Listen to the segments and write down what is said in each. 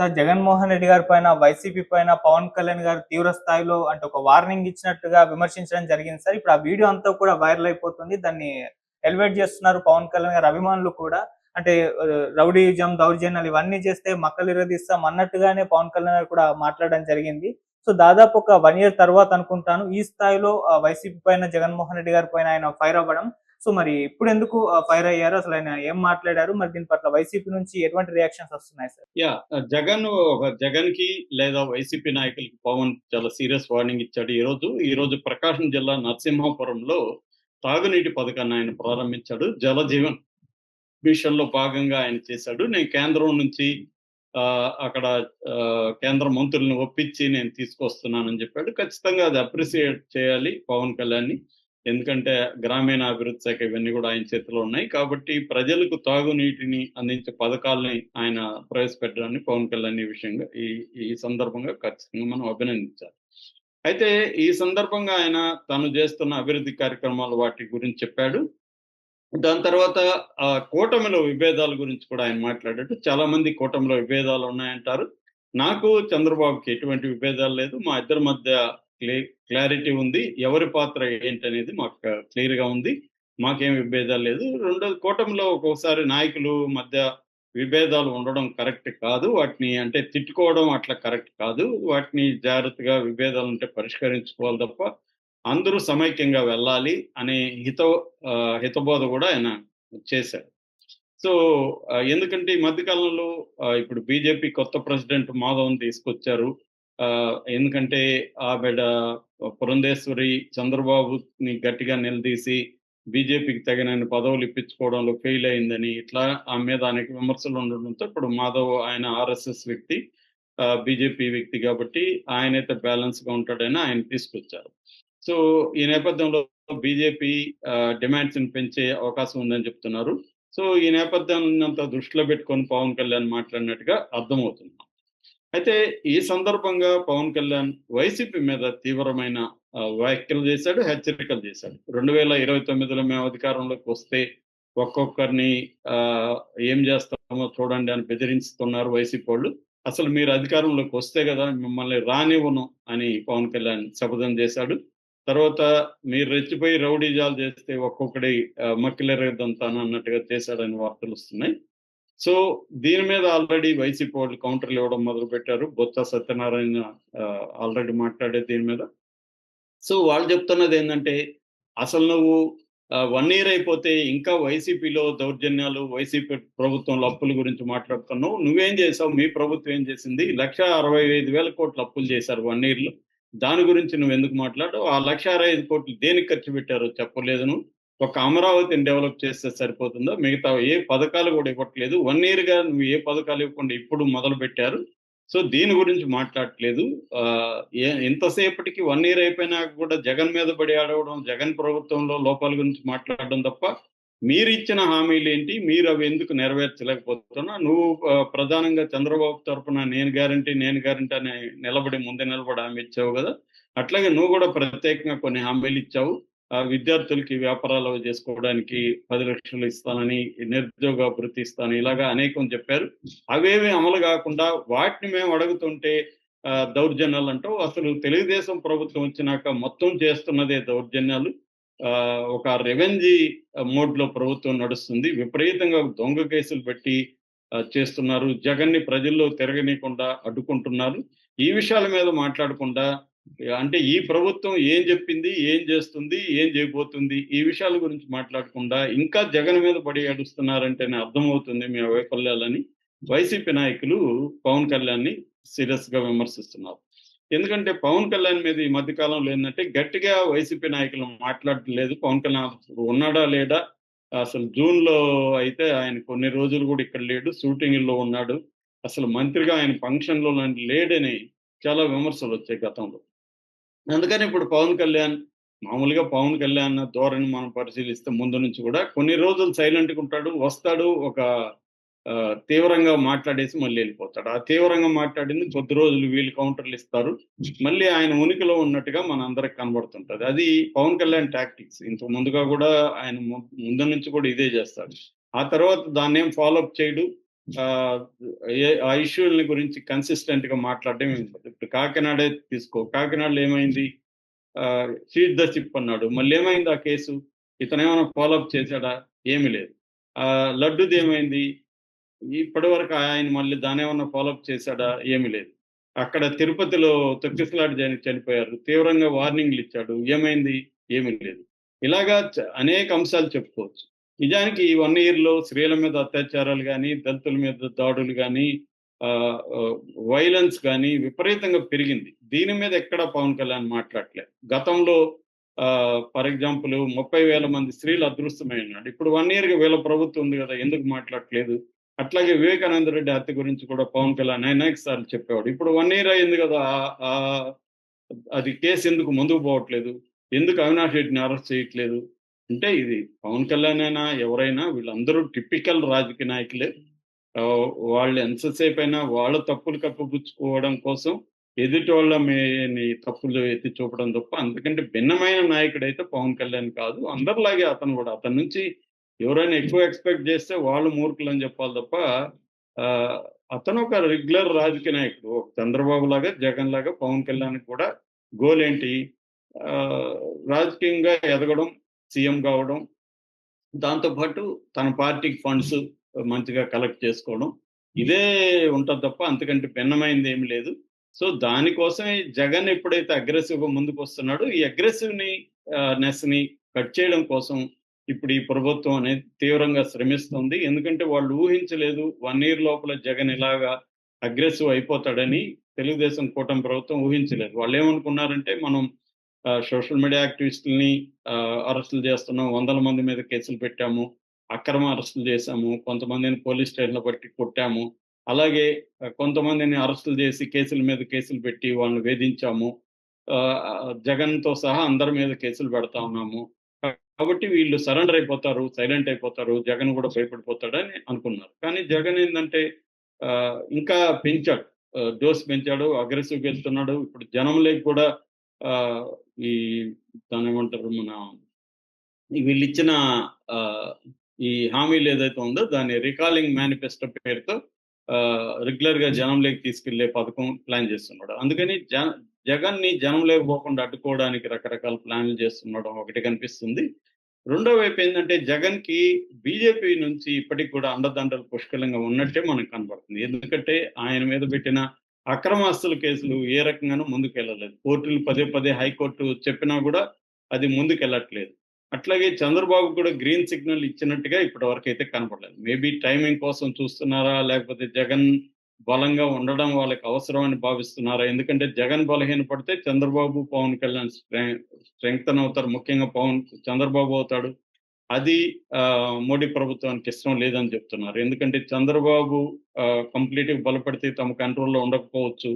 Sir Jaganmohan Reddy గారి పైన YCP పైన పవన్ కళ్యాణ్ గారు తీవ్ర స్థాయిలో అంటే ఒక వార్నింగ్ ఇచ్చినట్టుగా విమర్శించడం జరిగింది సార్. ఇప్పుడు ఆ వీడియో అంతా కూడా వైరల్ అయిపోతుంది. దాన్ని ఎలివేట్ చేస్తున్నారు పవన్ కళ్యాణ్ గారి అభిమానులు కూడా. అంటే రౌడీజం దౌర్జన్యాలు ఇవన్నీ చేస్తే మక్కలు ఇరదీస్తాం అన్నట్టుగానే పవన్ కళ్యాణ్ గారు కూడా మాట్లాడడం జరిగింది. సో దాదాపు ఒక వన్ ఇయర్ తర్వాత అనుకుంటాను ఈ స్థాయిలో వైసీపీ పైన జగన్మోహన్ రెడ్డి గారి పైన ఆయన ఫైర్ అవ్వడం సో మరి ఇప్పుడు ఎందుకు ఫైర్ అయ్యారు? అసలు ఆయన ఏం మాట్లాడారు? మరి దీని పట్ల వైసీపీ నుంచి ఎటువంటి రియాక్షన్స్ వస్తున్నాయి సార్? యా జగన్ ఒక జగన్కి లేదా వైసీపీ నాయకులకి పవన్ చాలా సీరియస్ వార్నింగ్ ఇచ్చాడు ఈ రోజు. ఈ రోజు ప్రకాశం జిల్లా నరసింహాపురంలో తాగునీటి పథకాన్ని ఆయన ప్రారంభించాడు. జలజీవన్ మిషన్లో భాగంగా ఆయన చేశాడు. నేను కేంద్రం నుంచి ఆ, అక్కడ కేంద్ర మంత్రులను ఒప్పించి నేను తీసుకొస్తున్నానని చెప్పాడు. ఖచ్చితంగా అది అప్రిసియేట్ చేయాలి పవన్ కళ్యాణ్ ఎందుకంటే గ్రామీణ అభివృద్ధి శాఖ ఇవన్నీ కూడా ఆయన చేతిలో ఉన్నాయి. కాబట్టి ప్రజలకు తాగునీటిని అందించే పథకాలని ఆయన ప్రవేశపెట్టడాన్ని పవన్ కళ్యాణ్ ఈ విషయంగా ఈ ఈ సందర్భంగా ఖచ్చితంగా మనం అభినందించాలి. అయితే ఈ సందర్భంగా ఆయన తను చేస్తున్న అభివృద్ధి కార్యక్రమాలు వాటి గురించి చెప్పాడు. దాని తర్వాత ఆ కూటమిలో విభేదాల గురించి కూడా ఆయన మాట్లాడాడు. చాలా మంది కూటమిలో విభేదాలు ఉన్నాయంటారు. నాకు చంద్రబాబుకి ఎటువంటి విభేదాలు లేదు. మా ఇద్దరి మధ్య క్లారిటీ ఉంది. ఎవరి పాత్ర ఏంటనేది మాకు క్లియర్గా ఉంది. మాకేం విభేదాలు లేదు. రెండోది కూటమిలో ఒక్కొక్కసారి నాయకులు మధ్య విభేదాలు ఉండడం కరెక్ట్ కాదు. వాటిని అంటే తిట్టుకోవడం అట్లా కరెక్ట్ కాదు. వాటిని జాగ్రత్తగా విభేదాలు ఉంటే పరిష్కరించుకోవాలి తప్ప అందరూ సమైక్యంగా వెళ్ళాలి అనే హిత హితబోధ కూడా ఆయన చేశారు. సో ఎందుకంటే ఈ మధ్యకాలంలో ఇప్పుడు బీజేపీ కొత్త ప్రెసిడెంట్ మాధవన్ తీసుకొచ్చారు. ఎందుకంటే ఆవిడ పురంధేశ్వరి చంద్రబాబుని గట్టిగా నిలదీసి బీజేపీకి తగినన్ని పదవులు ఇప్పించుకోవడంలో ఫెయిల్ అయిందని ఇట్లా ఆమె మీద అనేక విమర్శలు ఉండడంతో ఇప్పుడు మాధవ్ ఆయన ఆర్ఎస్ఎస్ వ్యక్తి బీజేపీ వ్యక్తి కాబట్టి ఆయనైతే బ్యాలెన్స్గా ఉంటాడని ఆయన తీసుకొచ్చారు. సో ఈ నేపథ్యంలో బీజేపీ డిమాండ్స్ని పెంచే అవకాశం ఉందని చెప్తున్నారు. సో ఈ నేపథ్యాన్ని అంతా దృష్టిలో పెట్టుకొని పవన్ కళ్యాణ్ మాట్లాడినట్టుగా అర్థమవుతుంది. అయితే ఈ సందర్భంగా పవన్ కళ్యాణ్ వైసీపీ మీద తీవ్రమైన వ్యాఖ్యలు చేశాడు హెచ్చరికలు చేశాడు. రెండు వేల ఇరవై తొమ్మిదిలో మేము అధికారంలోకి వస్తే ఒక్కొక్కరిని ఆ, ఏం చేస్తామో చూడండి అని బెదిరిస్తున్నారు వైసీపీ వాళ్ళు. అసలు మీరు అధికారంలోకి వస్తే కదా మిమ్మల్ని రానివ్వను అని పవన్ కళ్యాణ్ శపథం చేశాడు. తర్వాత మీరు రెచ్చిపోయి రౌడీజాలు చేస్తే ఒక్కొక్కడి మక్కిలెరగదంతాను అన్నట్టుగా చేశాడని వార్తలు వస్తున్నాయి. సో దీని మీద ఆల్రెడీ వైసీపీ వాళ్ళు కౌంటర్లు ఇవ్వడం మొదలు పెట్టారు బొత్త సత్యనారాయణ ఆల్రెడీ మాట్లాడే దీని మీద. సో వాళ్ళు చెప్తున్నది ఏంటంటే అసలు నువ్వు వన్ ఇయర్ అయిపోతే ఇంకా వైసీపీలో దౌర్జన్యాలు వైసీపీ ప్రభుత్వంలో అప్పుల గురించి మాట్లాడుతున్నావు. నువ్వేం చేసావు? మీ ప్రభుత్వం ఏం చేసింది? లక్ష అరవై ఐదు వేల కోట్లు అప్పులు చేశారు వన్ ఇయర్లో. దాని గురించి నువ్వు ఎందుకు మాట్లాడు ఆ లక్ష అరవై ఐదు కోట్లు దేనికి ఖర్చు పెట్టారో చెప్పలేదు నువ్వు ఒక అమరావతిని డెవలప్ చేస్తే సరిపోతుందో? మిగతా ఏ పథకాలు కూడా ఇవ్వట్లేదు. వన్ ఇయర్గా నువ్వు ఏ పథకాలు ఇవ్వకుండా ఇప్పుడు మొదలు పెట్టారు. సో దీని గురించి మాట్లాడట్లేదు. ఆ, ఎంతసేపటికి వన్ ఇయర్ అయిపోయినా కూడా జగన్ మీద పడి ఆడవడం జగన్ ప్రభుత్వంలో లోపాల గురించి మాట్లాడడం తప్ప మీరు ఇచ్చిన హామీలు ఏంటి? మీరు అవి ఎందుకు నెరవేర్చలేకపోతున్నా? నువ్వు ప్రధానంగా చంద్రబాబు తరఫున నేను గ్యారంటీ నేను గ్యారంటీ అని నిలబడి ముందే నిలబడి హామీ ఇచ్చావు కదా? అట్లాగే నువ్వు కూడా ప్రత్యేకంగా కొన్ని హామీలు ఇచ్చావు. విద్యార్థులకి వ్యాపారాలు చేసుకోవడానికి పది లక్షలు ఇస్తానని నిరుద్యోగ అభివృద్ధి ఇస్తాను ఇలాగా అనేకం చెప్పారు. అవేవి అమలు కాకుండా వాటిని మేము అడుగుతుంటే దౌర్జన్యాలు అంటావు అసలు తెలుగుదేశం ప్రభుత్వం వచ్చినాక మొత్తం చేస్తున్నదే దౌర్జన్యాలు. ఆ, ఒక రెవెంజీ మోడ్లో ప్రభుత్వం నడుస్తుంది. విపరీతంగా దొంగ కేసులు పెట్టి చేస్తున్నారు. జగన్ని ప్రజల్లో తిరగనీయకుండా అడ్డుకుంటున్నారు. ఈ విషయాల మీద మాట్లాడకుండా అంటే ఈ ప్రభుత్వం ఏం చెప్పింది ఏం చేస్తుంది ఏం చేయబోతుంది ఈ విషయాల గురించి మాట్లాడకుండా ఇంకా జగన్ మీద పడి ఏడుస్తున్నారంటేనే అర్థమవుతుంది మీ వైఫల్యాలని. వైసీపీ నాయకులు పవన్ కళ్యాణ్ని సీరియస్గా విమర్శిస్తున్నారు. ఎందుకంటే పవన్ కళ్యాణ్ మీద ఈ మధ్య కాలంలో ఏంటంటే గట్టిగా వైసీపీ నాయకులు మాట్లాడలేదు. పవన్ కళ్యాణ్ ఉన్నాడా లేడా? అసలు జూన్లో అయితే ఆయన కొన్ని రోజులు కూడా ఇక్కడ లేడు షూటింగ్లో ఉన్నాడు. అసలు మంత్రిగా ఆయన ఫంక్షన్లో లేడని చాలా విమర్శలు వచ్చాయి గతంలో. అందుకని ఇప్పుడు పవన్ కళ్యాణ్ మామూలుగా పవన్ కళ్యాణ్ ధోరణి మనం పరిశీలిస్తే ముందు నుంచి కూడా కొన్ని రోజులు సైలెంట్గా ఉంటాడు వస్తాడు ఒక తీవ్రంగా మాట్లాడేసి మళ్ళీ వెళ్ళిపోతాడు. ఆ తీవ్రంగా మాట్లాడింది కొద్ది రోజులు వీళ్ళు కౌంటర్లు ఇస్తారు. మళ్ళీ ఆయన ఉనికిలో ఉన్నట్టుగా మన అందరికి కనబడుతుంటది. అది పవన్ కళ్యాణ్ టాక్టిక్స్ ఇంత ముందుగా కూడా ఆయన ముందు నుంచి కూడా ఇదే చేస్తాడు. ఆ తర్వాత దాన్ని ఏం ఫాలోఅప్ చేయడు. ఆ ఇష్యూల గురించి కన్సిస్టెంట్గా మాట్లాడడం ఇప్పుడు కాకినాడే తీసుకో కాకినాడలో ఏమైంది? షీట్ ద చిప్ అన్నాడు. మళ్ళీ ఏమైంది ఆ కేసు? ఇతను ఏమైనా ఫాలోఅప్ చేశాడా? ఏమీ లేదు. ఆ లడ్డుది ఏమైంది? ఇప్పటి వరకు ఆయన మళ్ళీ దాని ఏమన్నా ఫాలోఅప్ చేశాడా? ఏమీ లేదు. అక్కడ తిరుపతిలో తొక్కిసలాడి జని చనిపోయారు. తీవ్రంగా వార్నింగ్లు ఇచ్చాడు. ఏమైంది? ఏమీ లేదు. ఇలాగా అనేక అంశాలు చెప్పుకోవచ్చు. నిజానికి ఈ వన్ ఇయర్లో స్త్రీల మీద అత్యాచారాలు కానీ దళితుల మీద దాడులు కానీ వైలెన్స్ కానీ విపరీతంగా పెరిగింది. దీని మీద ఎక్కడ పవన్ కళ్యాణ్ మాట్లాడలేదు. గతంలో ఫర్ ఎగ్జాంపుల్ ముప్పై వేల మంది స్త్రీలు అదృష్టమై ఉన్నాడు ఇప్పుడు వన్ ఇయర్గా వీళ్ళ ప్రభుత్వం ఉంది కదా ఎందుకు మాట్లాడలేదు అట్లాగే వివేకానంద రెడ్డి హత్య గురించి కూడా పవన్ కళ్యాణ్ అనేక సార్లు చెప్పేవాడు. ఇప్పుడు వన్ ఇయర్ అయింది కదా అది కేసు ఎందుకు ముందుకు పోవట్లేదు? ఎందుకు అవినాష్ రెడ్డిని అరెస్ట్ చేయట్లేదు? అంటే ఇది పవన్ కళ్యాణ్ అయినా ఎవరైనా వీళ్ళందరూ టిపికల్ రాజకీయ నాయకులే. వాళ్ళు ఎంతసేపు అయినా వాళ్ళ తప్పులు కప్పుపుచ్చుకోవడం కోసం ఎదుటి వాళ్ళ మీ తప్పులు ఎత్తి చూపడం తప్ప అందుకంటే భిన్నమైన నాయకుడు అయితే పవన్ కళ్యాణ్ కాదు. అందరిలాగే అతను కూడా. అతని నుంచి ఎవరైనా ఎక్కువ ఎక్స్పెక్ట్ చేస్తే వాళ్ళు మూర్ఖులు అని చెప్పాలి తప్ప ఆ, అతను ఒక రెగ్యులర్ రాజకీయ నాయకుడు. ఒక చంద్రబాబు లాగా జగన్ లాగా పవన్ కళ్యాణ్ కూడా గోల్ ఏంటి ఆ, రాజకీయంగా ఎదగడం సీఎం కావడం దాంతోపాటు తన పార్టీకి ఫండ్స్ మంచిగా కలెక్ట్ చేసుకోవడం ఇదే ఉంటుంది తప్ప అంతకంటే భిన్నమైంది ఏమి లేదు. సో దానికోసమే జగన్ ఎప్పుడైతే అగ్రెసివ్గా ముందుకు వస్తున్నాడో ఈ అగ్రెసివ్ని ని నెస్ని కట్ చేయడం కోసం ఇప్పుడు ఈ ప్రభుత్వం అనేది తీవ్రంగా శ్రమిస్తుంది. ఎందుకంటే వాళ్ళు ఊహించలేదు వన్ ఇయర్ లోపల జగన్ ఇలాగా అగ్రెసివ్ అయిపోతాడని తెలుగుదేశం కూటమి ప్రభుత్వం ఊహించలేదు. వాళ్ళు ఏమనుకున్నారంటే మనం సోషల్ మీడియా యాక్టివిస్టుల్ని అరెస్టులు చేస్తున్నాం. వందల మంది మీద కేసులు పెట్టాము. అక్రమ అరెస్టులు చేశాము. కొంతమందిని పోలీస్ స్టేషన్లో పట్టి కొట్టాము. అలాగే కొంతమందిని అరెస్టులు చేసి కేసుల మీద కేసులు పెట్టి వాళ్ళని వేధించాము. ఆ, జగన్తో సహా అందరి మీద కేసులు పెడతా ఉన్నాము. కాబట్టి వీళ్ళు సరెండర్ అయిపోతారు సైలెంట్ అయిపోతారు. జగన్ కూడా భయపడిపోతాడని అనుకున్నారు. కానీ జగన్ ఏంటంటే ఆ, ఇంకా పెంచాడు. డోస్ పెంచాడు అగ్రెసివ్గా వెళ్తున్నాడు. ఇప్పుడు జనంలోకి కూడా ఈ దాని ఏమంటారు మన వీళ్ళు ఇచ్చిన ఆ, ఈ హామీలు ఏదైతే ఉందో దాన్ని రికాలింగ్ మేనిఫెస్టో పేరుతో రెగ్యులర్గా జనంలోకి తీసుకెళ్ళే పథకం ప్లాన్ చేస్తున్నాడు. అందుకని జన జగన్ని జనం లేకపోకుండా అడ్డుకోవడానికి రకరకాల ప్లాన్లు చేస్తున్నాడు ఒకటి కనిపిస్తుంది. రెండో వైపు ఏంటంటే జగన్కి బీజేపీ నుంచి ఇప్పటికి కూడా అండదండలు పుష్కలంగా ఉన్నట్టే మనకు కనబడుతుంది. ఎందుకంటే ఆయన మీద పెట్టిన అక్రమాస్తుల కేసులు ఏ రకంగానూ ముందుకు వెళ్ళలేదు కోర్టులు పదే పదే హైకోర్టు చెప్పినా కూడా అది ముందుకు వెళ్ళట్లేదు అట్లాగే చంద్రబాబు కూడా గ్రీన్ సిగ్నల్ ఇచ్చినట్టుగా ఇప్పటి వరకు అయితే కనపడలేదు. మేబీ టైమింగ్ కోసం చూస్తున్నారా? లేకపోతే జగన్ బలంగా ఉండడం వాళ్ళకి అవసరం అని భావిస్తున్నారా? ఎందుకంటే జగన్ బలహీన పడితే చంద్రబాబు పవన్ కళ్యాణ్ స్ట్రెంగ్తన్ అవుతారు. ముఖ్యంగా పవన్ చంద్రబాబు అవుతాడు. అది ఆ, మోడీ ప్రభుత్వానికి ఇష్టం లేదని చెప్తున్నారు. ఎందుకంటే చంద్రబాబు కంప్లీట్గా బలపడితే తమ కంట్రోల్లో ఉండకపోవచ్చు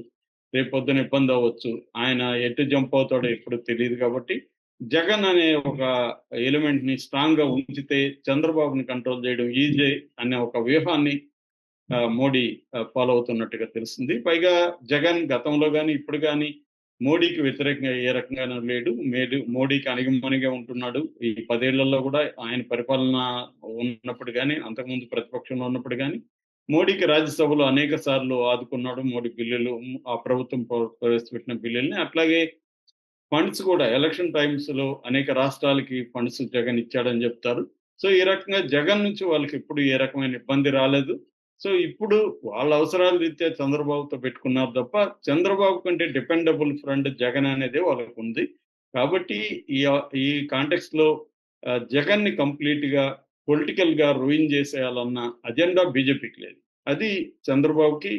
రేపొద్దున ఇబ్బంది అవ్వచ్చు. ఆయన ఎటు జంప్ అవుతాడో ఎప్పుడు తెలియదు కాబట్టి జగన్ అనే ఒక ఎలిమెంట్ని స్ట్రాంగ్గా ఉంచితే చంద్రబాబుని కంట్రోల్ చేయడం ఈజీ అనే ఒక వ్యూహాన్ని ఆ, మోడీ ఫాలో అవుతున్నట్టుగా తెలుస్తుంది. పైగా జగన్ గతంలో కానీ ఇప్పుడు కానీ మోడీకి వ్యతిరేకంగా ఏ రకంగానూ లేడు. మేడు మోడీకి అణిగిమణిగా ఉంటున్నాడు. ఈ పదేళ్ళలో కూడా ఆయన పరిపాలన ఉన్నప్పుడు కానీ అంతకుముందు ప్రతిపక్షంలో ఉన్నప్పుడు కానీ మోడీకి రాజ్యసభలో అనేక సార్లు ఆదుకున్నాడు. మోడీ బిల్లులు ఆ ప్రభుత్వం ప్రవేశపెట్టిన బిల్లుల్ని. అట్లాగే ఫండ్స్ కూడా ఎలక్షన్ టైమ్స్లో అనేక రాష్ట్రాలకి ఫండ్స్ జగన్ ఇచ్చాడని చెప్తారు. సో ఈ రకంగా జగన్ నుంచి వాళ్ళకి ఎప్పుడు ఏ రకమైన ఇబ్బంది రాలేదు. సో ఇప్పుడు వాళ్ళ అవసరాల రీత్యా చంద్రబాబుతో పెట్టుకున్నారు తప్ప చంద్రబాబు కంటే డిపెండబుల్ ఫ్రెండ్ జగన్ అనేది వాళ్ళకు ఉంది కాబట్టి ఈ ఈ కాంటెక్స్ట్లో జగన్ని కంప్లీట్గా పొలిటికల్గా రూయిన్ చేసేయాలన్న అజెండా బీజేపీకి లేదు. అది చంద్రబాబుకి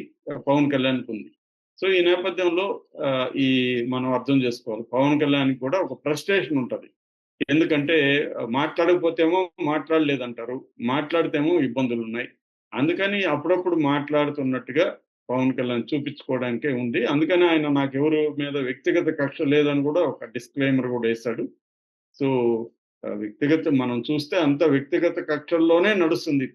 పవన్ కళ్యాణ్కి ఉంది. సో ఈ నేపథ్యంలో ఈ మనం అర్థం చేసుకోవాలి. పవన్ కళ్యాణ్ కూడా ఒక ఫ్రస్ట్రేషన్ ఉంటుంది. ఎందుకంటే మాట్లాడకపోతేమో మాట్లాడలేదంటారు. మాట్లాడితేమో ఇబ్బందులు ఉన్నాయి అందుకని అప్పుడప్పుడు మాట్లాడుతున్నట్టుగా పవన్ కళ్యాణ్ చూపించుకోవడానికే ఉంది. అందుకని ఆయన నాకు ఎవరు మీద వ్యక్తిగత కక్ష లేదని కూడా ఒక డిస్క్లైమర్ కూడా వేశాడు. సో వ్యక్తిగత మనం చూస్తే అంత వ్యక్తిగత కక్షల్లోనే నడుస్తుంది.